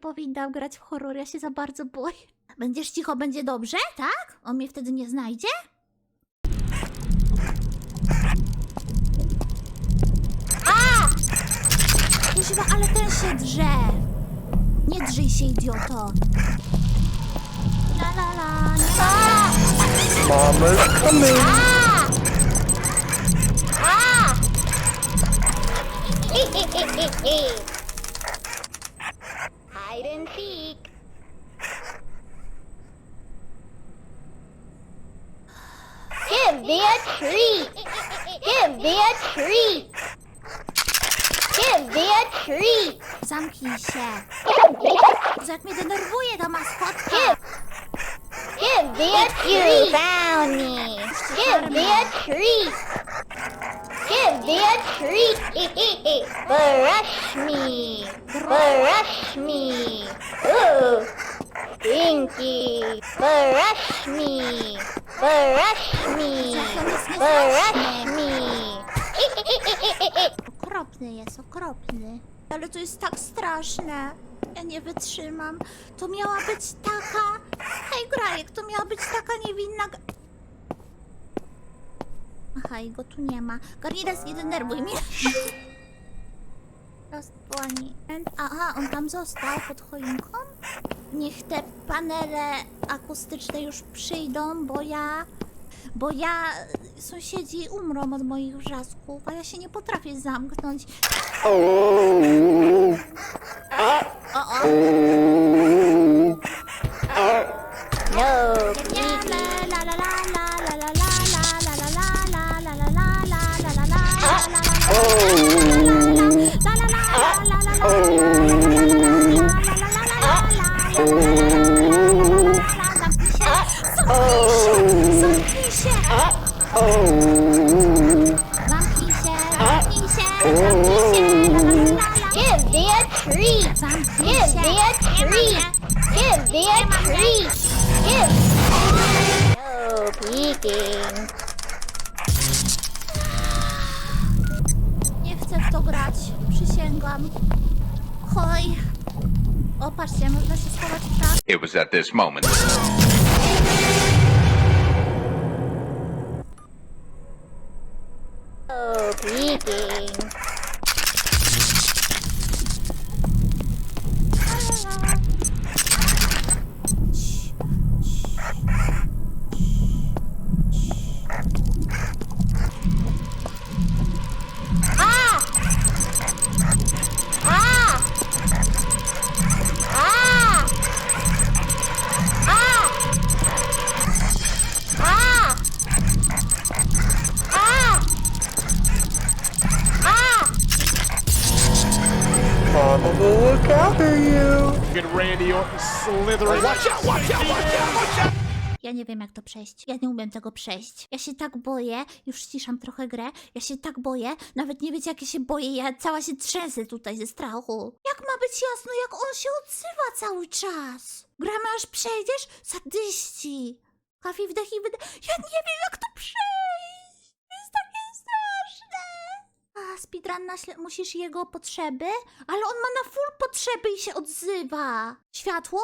powinnam grać w horror, ja się za bardzo boję. Będziesz cicho, będzie dobrze, tak? On mnie wtedy nie znajdzie? A! Kuźwa, ale ten się drze. Nie drzyj się, idioto. La la la, nie ma. Mama's coming. A! A! Hide treat. Give me a treat. Give me a treat. Zamknij się. Jak mnie denerwuje ta maskotka. Give. Give me a treat. Me. Give me a treat. Give me a treat. Brush me. Brush me. Ooh. Stinky. Brush me. Brush me. Okropny jest, okropny. Ale to jest tak straszne. Ja nie wytrzymam. To miała być taka... Hej, Grajek, to miała być taka niewinna... Aha, i go tu nie ma. Garnidas, nie denerwuj mnie. Rozpłani. Aha, on tam został pod choinką? Niech te panele akustyczne już przyjdą, bo ja... Bo ja... Sąsiedzi umrą od moich wrzasków, a ja się nie potrafię zamknąć. Give me a Give me a. Give me a. Give. Nie chcę w to grać, przysięgam. Hoj. O, patrzcie, można się schować w czas. It was at this moment. Look after you. Get Randy Orton slithering. Watch out! Watch out! Watch out! Watch out! Ja nie wiem, jak to przejść. Ja nie umiem tego przejść. Ja się tak boję, już ściszam trochę grę. Ja się tak boję, nawet nie wiecie, jak ja się boję. Ja cała się trzęsę tutaj ze strachu. Jak ma być jasno, jak on się odzywa cały czas? Gramy aż przejdziesz? Sadyści. Kafi wdech i wydech. Ja nie wiem, jak to przejść. Speedrun naśle... Musisz jego potrzeby? Ale on ma na full potrzeby i się odzywa. Światło?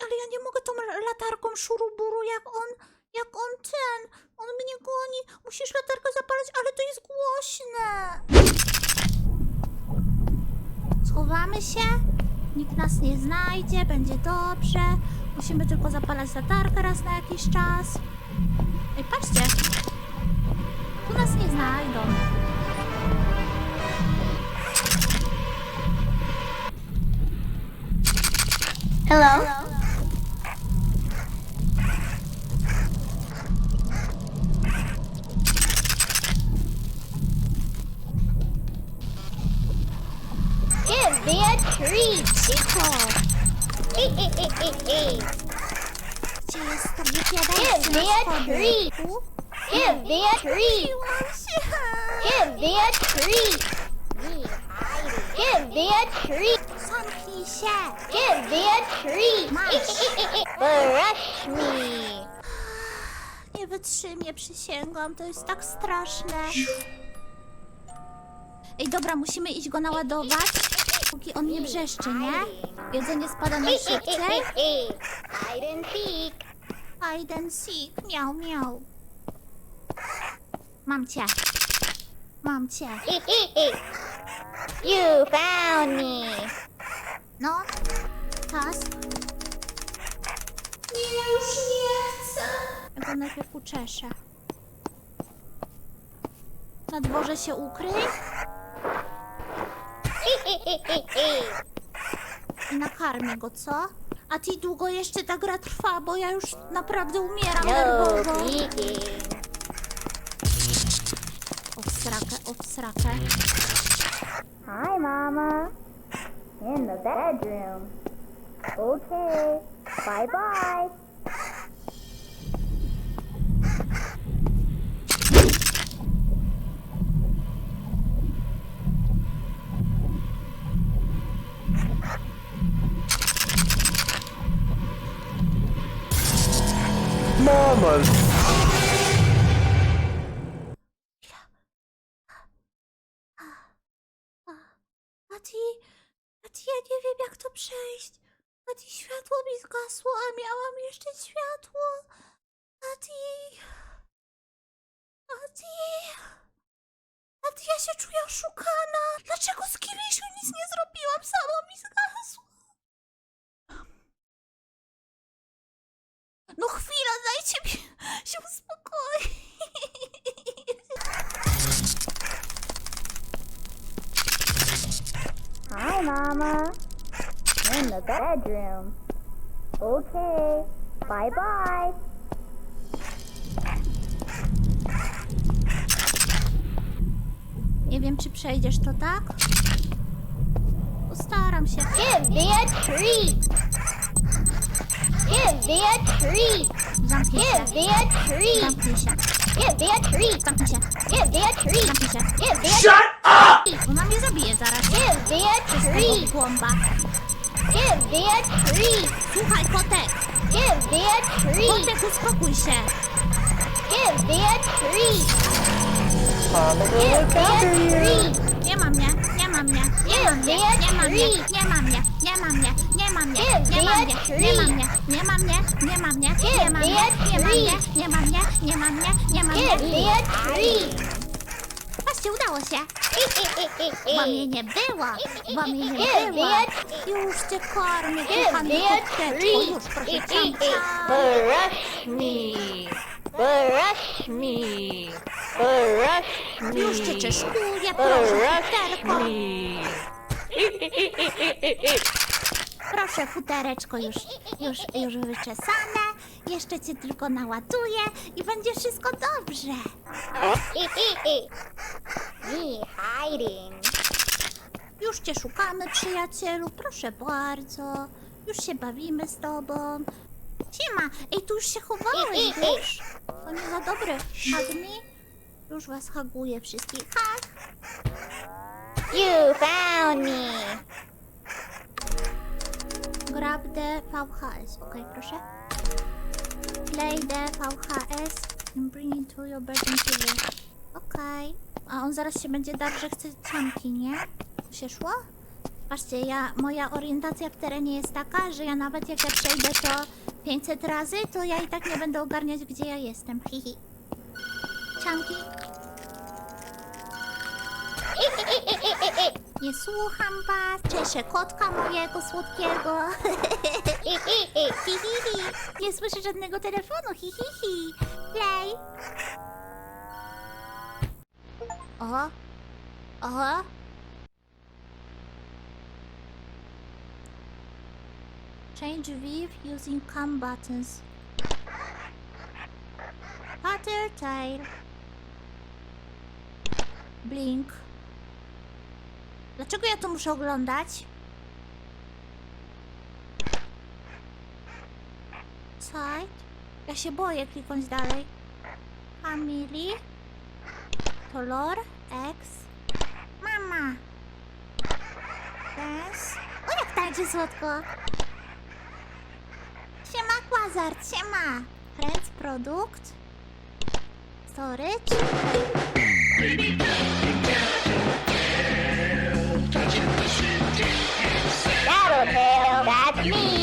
Ale ja nie mogę tą latarką szuruburu, jak on, jak on ten, on mnie goni. Musisz latarkę zapalać, ale to jest głośne. Schowamy się, nikt nas nie znajdzie, będzie dobrze. Musimy tylko zapalać latarkę raz na jakiś czas. Ej, patrzcie, tu nas nie znajdą. Hello? Give me a treat. Cicho, Give Give me a treat. Tu? me a treat. Give me a treat. Give me a treat. Się. Give me a treat. Brush me. Nie wytrzymię, przysięgam, to jest tak straszne. Ej, dobra, musimy iść go naładować. Póki on nie brzeszczy, nie? Jedzenie spada najszybciej. Hide and seek. Hide and seek, miał, miał. Mam cię. Mam cię. you found me. No, czas. Nie, już nie chcę. Ja go najpierw uczeszę. Na dworze się ukryj i nakarmię go, co? A ty długo jeszcze ta gra trwa, bo ja już naprawdę umieram nerwowo. peeking. Od srakę, od srakę. Hi, Mama. In the bedroom. Okay. Bye bye. Mama, przejść. Mati, światło mi zgasło, a miałam jeszcze światło. Mati. Mati. Mati, ja się czuję oszukana. Dlaczego z Kilisiu nic nie zrobiłam? Samo mi zgasło. No chwila, dajcie mi się uspokoić. Hi, Mama. In the bedroom. Okay. Bye bye. Nie wiem, czy przejdziesz to tak? Postaram się. Give me a treat. Give me a treat. Zamknij się. Give me a treat. Zamknij się. Give me a treat. Zamknij się. Give me a treat. Zamknij się. Give me a Ona mnie zabije zaraz. Give me a Z tego treat. Give me a treat. Słuchaj, kotek. Give me a treat. Kotek, uspokój się. Give me a treat. Give me a after you. treat. Nie ma mnie, nie ma mnie, nie ma mnie, nie ma mnie, nie ma mnie, nie ma mnie, nie ma mnie, nie ma mnie, nie ma mnie, nie ma mnie, nie ma mnie, nie ma mnie, nie ma mnie, nie ma mnie, nie ma mnie, nie ma Give mnie. me a treat. Patrzcie, udało się. Bo mnie nie było, bo mnie nie było. Już cię karmię, kochany koteczku. Już, proszę cię. Brush me. Brush me. Brush me. Już cię czeszkuję, proszę, futerko. Proszę, futereczko już, już, już wyczesane. Jeszcze cię tylko naładuję i będzie wszystko dobrze. Me hiding. Już cię szukamy, przyjacielu, proszę bardzo. Już się bawimy z tobą. Siema, ej, tu już się chowałeś, wiesz? To nie za dobre. Hagni? Już was haguję wszystkich. Hag. You found me. Grab the VHS, okej, proszę. Play the VHS and bring it to your bedroom TV. Okej. A on zaraz się będzie dar, że chce ciamki, nie? Się szło? Patrzcie, ja, moja orientacja w terenie jest taka, że ja nawet jak ja przejdę to 500 razy, to ja i tak nie będę ogarniać, gdzie ja jestem. Hihi. Ciamki. Nie słucham was, czeszę kotka mojego słodkiego. Hihihi. Nie słyszę żadnego telefonu. Hihihi. Play. Oho. Oho. Change view using cam buttons. Pattern tail. Blink. Dlaczego ja to muszę oglądać? Side. Ja się boję kliknąć dalej. Family. Color, X. Mama. Bez. O, jak tańczy słodko. Siema, Quasar, siema. Kręc produkt. Sorry. That'll tell, that's me.